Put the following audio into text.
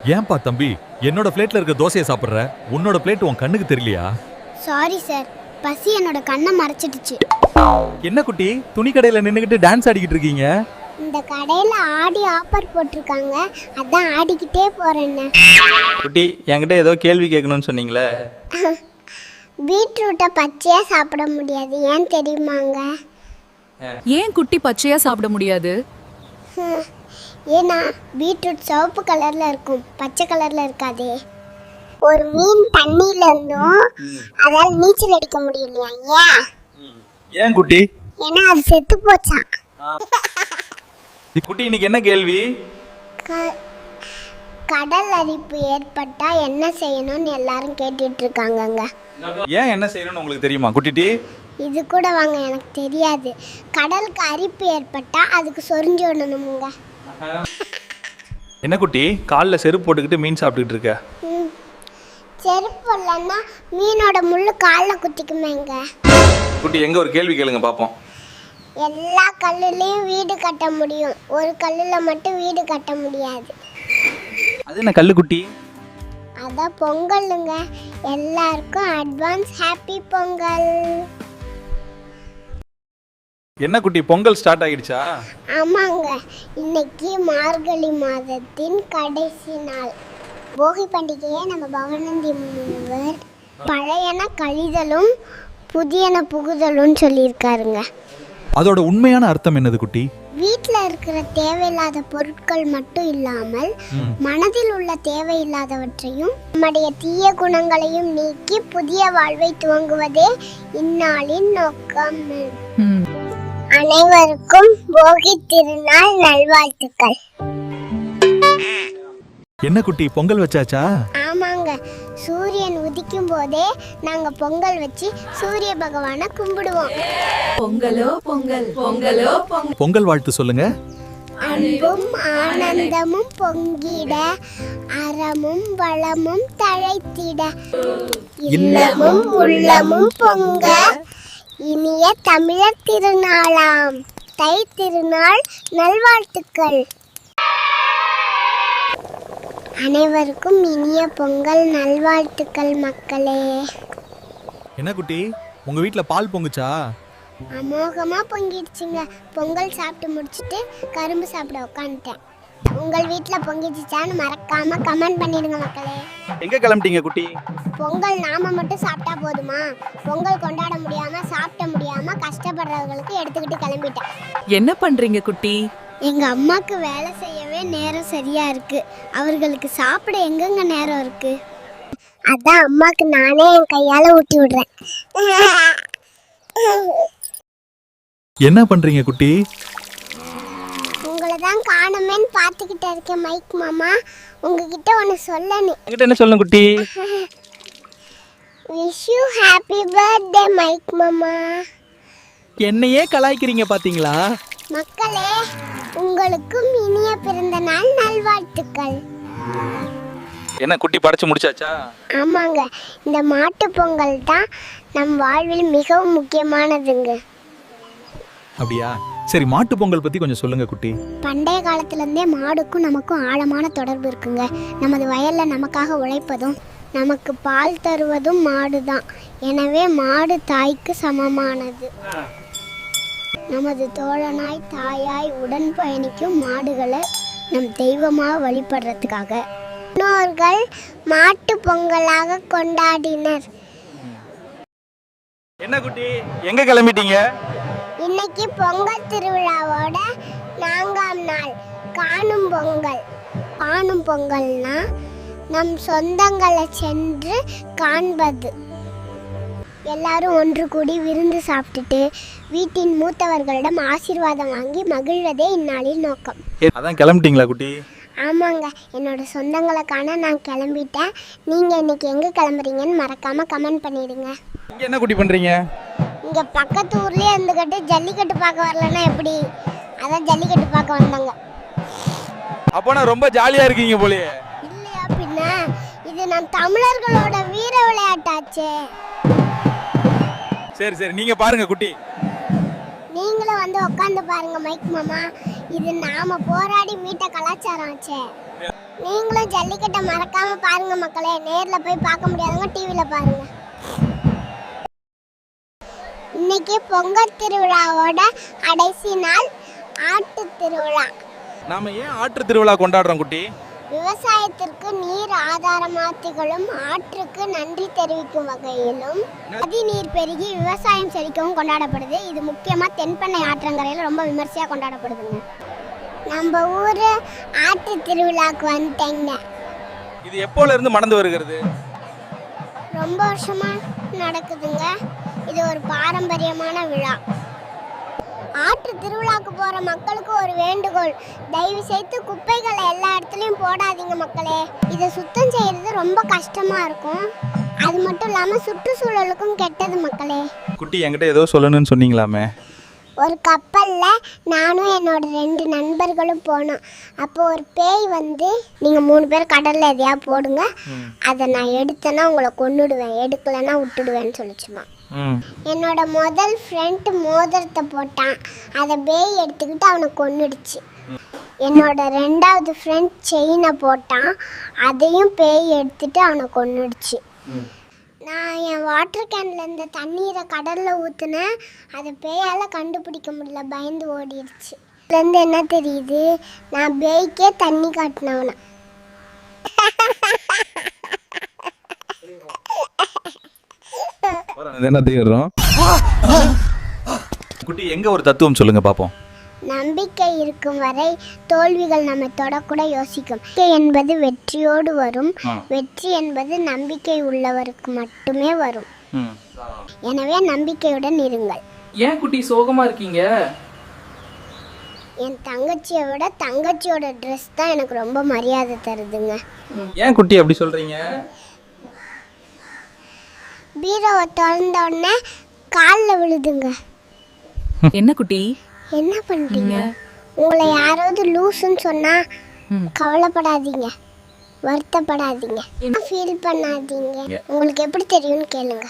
ஏன்பா தம்பி என்னோட பிளேட்ல இருக்க தோசையை சாப்பிடுற? உன்னோட பிளேட் உன் கண்ணுக்கு தெரியலையா? சாரி சார் பசி என்னோட கண்ணை மறைச்சிடுச்சு. என்ன குட்டி துணி கடையில நின்னுகிட்டு டான்ஸ் ஆடிக்கிட்டு இருக்கீங்க? இந்த கடையில் ஆடி ஆஃபர் போட்டிருக்காங்க. அதான் ஆடிக்கிட்டே போகிறேண்ணே குட்டி என்கிட்ட ஏதோ கேள்வி கேட்கணும்னு சொன்னீங்களே? பீட்ரூட்டை பச்சையாக சாப்பிட முடியாது. ஏன் தெரியுமாங்க? ஏன் குட்டி பச்சையா சாப்பிட முடியாது? ஏன்னா பீட்ரூட் சிவப்பு கலரில் இருக்கும் பச்சை கலரில் இருக்காதே. ஒரு மீன் தண்ணியில இருந்தும். அதால் நீச்சல் அடிக்க முடியலையா ஏன்? ஏன் குட்டி? ஏன்னா அது செத்து போச்சான் குட்டி இன்னைக்கு என்ன கேள்வி? கடல் அரிப்பு ஏற்பட்டா என்ன செய்யணும்னு எல்லாரும் கேட்டுட்டு இருக்காங்கங்க. ஏன் என்ன செய்யணும்னு உங்களுக்கு தெரியுமா குட்டிட்டி இது கூட வாங்க எனக்கு தெரியாது. கடலுக்கு அரிப்பு ஏற்பட்டா அதுக்கு சொரிஞ்சு விடணுமுங்க. என்ன குட்டி? காலில் செருப்பு போட்டுக்கிட்டு மீன் சாப்பிட்டுக்கிட்டு இருக்க. செருப்பு இல்லைன்னா மீனோட முள்ளு காலில் குத்திக்குமேங்க. குட்டி எங்க ஒரு கேள்வி கேளுங்க பார்ப்போம் எல்லா கல்லுலேயும் வீடு கட்ட முடியும். ஒரு கல்லில் மட்டும் வீடு கட்ட முடியாது. அது என்ன கல்லு குட்டி? அதான் பொங்கலுங்க. எல்லாருக்கும் அட்வான்ஸ் ஹாப்பி பொங்கல். என்ன குட்டி பொங்கல் ஸ்டார்ட் ஆகிடுச்சா? ஆமாங்க. இன்னைக்கு மார்கழி மாதத்தின் கடைசி நாள். போகி பண்டிகையை நம்ம பவனந்தி முனிவர் பழையன கழிதலும் புதியன புகுதலும் சொல்லியிருக்காருங்க. அதோட உண்மையான அர்த்தம் என்னது குட்டி? வீட்டில் இருக்கிற தேவையில்லாத பொருட்கள் மட்டும் இல்லாமல் மனதில் உள்ள தேவையில்லாதவற்றையும் நம்முடைய தீய குணங்களையும் நீக்கி புதிய வாழ்வை துவங்குவதே இந்நாளின் நோக்கம். ம். அனைவருக்கும் போகி திருநாள் நல்வாழ்த்துக்கள். என்ன குட்டி பொங்கல் வச்சாச்சா? ஆமாங்க. சூரியன் உதிக்கும் போதே நாங்க பொங்கல் வச்சு சூரிய பகவானை கும்பிடுவோம். பொங்கலோ பொங்கல் பொங்கலோ பொங்கல். பொங்கல் வாழ்த்து சொல்லுங்க. அன்பும் ஆனந்தமும் பொங்கிட அறமும் வளமும் தழைத்திட. இல்லமும் உள்ளமும் பொங்க. இனிய தமிழர் திருநாளாம். தை திருநாள் நல்வாழ்த்துக்கள். அனைவருக்கும் இனிய பொங்கல் நல்வாழ்த்துக்கள் மக்களே. என்ன குட்டி உங்க வீட்ல பால் பொங்குச்சா? அமோகமாக பொங்கிடுச்சுங்க. பொங்கல் சாப்பிட்டு முடிச்சுட்டு கரும்பு சாப்பிட உட்காந்துட்டேன் உங்கள் வீட்டில் பொங்கிடுச்சான்னு மறக்காம கமெண்ட் பண்ணிடுங்க மக்களே. எங்க கிளம்பிட்டீங்க குட்டி? பொங்கல் நாம மட்டும் சாப்பிட்டா போதுமா? பொங்கல் கொண்டாட முடியாம சாப்பிட முடியாம கஷ்டப்படுறவங்களுக்கு எடுத்துக்கிட்டு கிளம்பிட்டேன். என்ன பண்றீங்க குட்டி? எங்க அம்மாக்கு வேலை செய்யவே நேரம் சரியா இருக்கு. அவர்களுக்கு சாப்பிட எங்கெங்க நேரம் இருக்கு? அதான் அம்மாக்கு நானே என் கையால ஊட்டி விடுறேன். என்ன பண்றீங்க குட்டி? தான் காணுமேன்னு பார்த்துக்கிட்டு இருக்கேன் மைக் மாமா. உங்ககிட்ட ஒன்று சொல்லணும். என்கிட்ட என்ன சொல்லணும் குட்டி? Wish you happy birthday Mike மாமா. என்னையே கலாய்க்கிறீங்க பாத்தீங்களா? மக்களே உங்களுக்கும் இனிய பிறந்த நாள் நல்வாழ்த்துக்கள். என்ன குட்டி படைச்சு முடிச்சாச்சா? ஆமாங்க. இந்த மாட்டு பொங்கல் தான் நம் வாழ்வில் மிகவும் முக்கியமானதுங்க. அப்படியா? சரி மாட்டு பொங்கல் பத்தி கொஞ்சம் சொல்லுங்க குட்டி. பண்டைய காலத்துலேருந்தே மாடுக்கும் நமக்கும் ஆழமான தொடர்பு இருக்குங்க. நமது வயலில் நமக்காக உழைப்பதும் நமக்கு பால் தருவதும் மாடு தான் எனவே மாடு தாய்க்கு சமமானது. நமது தோழனாய் தாயாய் உடன் பயணிக்கும் மாடுகளை நம் தெய்வமாக வழிபடுறதுக்காக முன்னோர்கள் மாட்டு பொங்கலாக கொண்டாடினர். என்ன குட்டி எங்க கிளம்பிட்டீங்க? இன்னைக்கு பொங்கல் திருவிழாவோட நான்காம் நாள். காணும் பொங்கல். காணும் பொங்கல்னா நம் சொந்தங்களை சென்று காண்பது. எல்லாரும் ஒன்று கூடி விருந்து சாப்பிட்டுட்டு வீட்டின் மூத்தவர்களிடம் ஆசீர்வாதம் வாங்கி மகிழ்வதே இந்நாளின் நோக்கம். அதான் கிளம்பிட்டீங்களா குட்டி? ஆமாங்க. என்னோட சொந்தங்களை காண நான் கிளம்பிட்டேன். நீங்கள் இன்னைக்கு எங்கே கிளம்புறீங்கன்னு மறக்காமல் கமெண்ட் பண்ணிடுங்க. என்ன குட்டி பண்றீங்க? இங்கே பக்கத்து ஊர்லேயே இருந்துக்கிட்டு ஜல்லிக்கட்டு பார்க்க வரலன்னா எப்படி? அதான் ஜல்லிக்கட்டு பார்க்க வந்தாங்க. அப்போ நான் ரொம்ப ஜாலியா இருக்கீங்க போலயே. இல்லையா பின்ன? இது நம் தமிழர்களோட வீர விளையாட்டாச்சே. சரி சரி. நீங்க பாருங்க குட்டி. நீங்களும் வந்து உட்காந்து பாருங்க மைக் மாமா. இது நாம போராடி மீட்ட கலாச்சாரம் ஆச்சே. நீங்களும் ஜல்லிக்கட்டை மறக்காம பாருங்க மக்களே. நேர்ல போய் பார்க்க முடியாதவங்க டிவில பாருங்க. இன்னைக்கு பொங்கல் திருவிழாவோட கடைசி நாள் ஆட்டு திருவிழா. நாம ஏன் ஆற்று திருவிழா கொண்டாடுறோம் குட்டி? விவசாயத்திற்கு நீர் ஆதாரமாக திகழும் ஆற்றுக்கு நன்றி தெரிவிக்கும் வகையிலும் நதி நீர் பெருகி விவசாயம் செழிக்கவும் கொண்டாடப்படுது. இது முக்கியமாக தென்பெண்ணை ஆற்றங்கரையில் ரொம்ப விமர்சையாக கொண்டாடப்படுதுங்க. நம்ம ஊர் ஆட்டு திருவிழாக்கு வந்துட்டேங்க. இது எப்போல இருந்து மணந்து வருகிறது? ரொம்ப வருஷமா நடக்குதுங்க. இது ஒரு பாரம்பரியமான விழா. ஆற்று திருவிழாக்கு போற மக்களுக்கு ஒரு வேண்டுகோள். தயவு செய்து குப்பைகளை எல்லா இடத்துலயும் போடாதீங்க மக்களே. இதை சுத்தம் செய்யறது ரொம்ப கஷ்டமா இருக்கும். அது மட்டும் இல்லாம சுற்றுச்சூழலுக்கும் கெட்டது மக்களே. குட்டி என்கிட்ட ஏதோ சொல்லணும்னு சொன்னீங்களாமே? ஒரு கப்பல்ல நானும் என்னோட ரெண்டு நண்பர்களும் போனோம். அப்போ ஒரு பேய் வந்து நீங்க மூணு பேர் கடல்ல எதையா போடுங்க. அதை நான் எடுத்தேன்னா உங்களை கொன்னுடுவேன் எடுக்கலைன்னா விட்டுடுவேன்னு சொல்லிச்சுமா. என்னோட முதல் ஃப்ரெண்ட் மோதிரத்தை போட்டான். அதை பேய் எடுத்துக்கிட்டு அவனை கொன்னுடுச்சு. என்னோட ரெண்டாவது ஃப்ரெண்ட் செயினை போட்டான். அதையும் பேய் எடுத்துட்டு அவனை கொன்னுடுச்சு. நான் என் வாட்டர் கேனில் இருந்த தண்ணீரை கடலில் ஊற்றுனேன் அதை பேயால் கண்டுபிடிக்க முடியல. பயந்து ஓடிடுச்சு. இதுலேருந்து என்ன தெரியுது? நான் பேய்க்கே தண்ணி காட்டினவனை. என்ன தீவிரம்? குட்டி எங்க ஒரு தத்துவம் சொல்லுங்க பாப்போம். நம்பிக்கை இருக்கும் வரை தோல்விகள் நம்ம தொடக்கூட யோசிக்கும். என்பது வெற்றியோடு வரும். வெற்றி என்பது நம்பிக்கை உள்ளவருக்கு மட்டுமே வரும். ம். எனவே நம்பிக்கையுடன் இருங்கள். ஏன் குட்டி சோகமா இருக்கீங்க? என் தங்கச்சியை விட தங்கச்சியோட ட்ரெஸ் தான் எனக்கு ரொம்ப மரியாதை தருதுங்க. ஏன் குட்டி அப்படி சொல்றீங்க? பீரோவை திறந்த உடனே காலில் விழுதுங்க. என்ன குட்டி? என்ன பண்றீங்க உங்களை யாராவது லூசுன்னு சொன்னா கவலைப்படாதீங்க. வருத்தப்படாதீங்க. ஃபீல் பண்ணாதீங்க. உங்களுக்கு எப்படி தெரியும்னு கேளுங்க.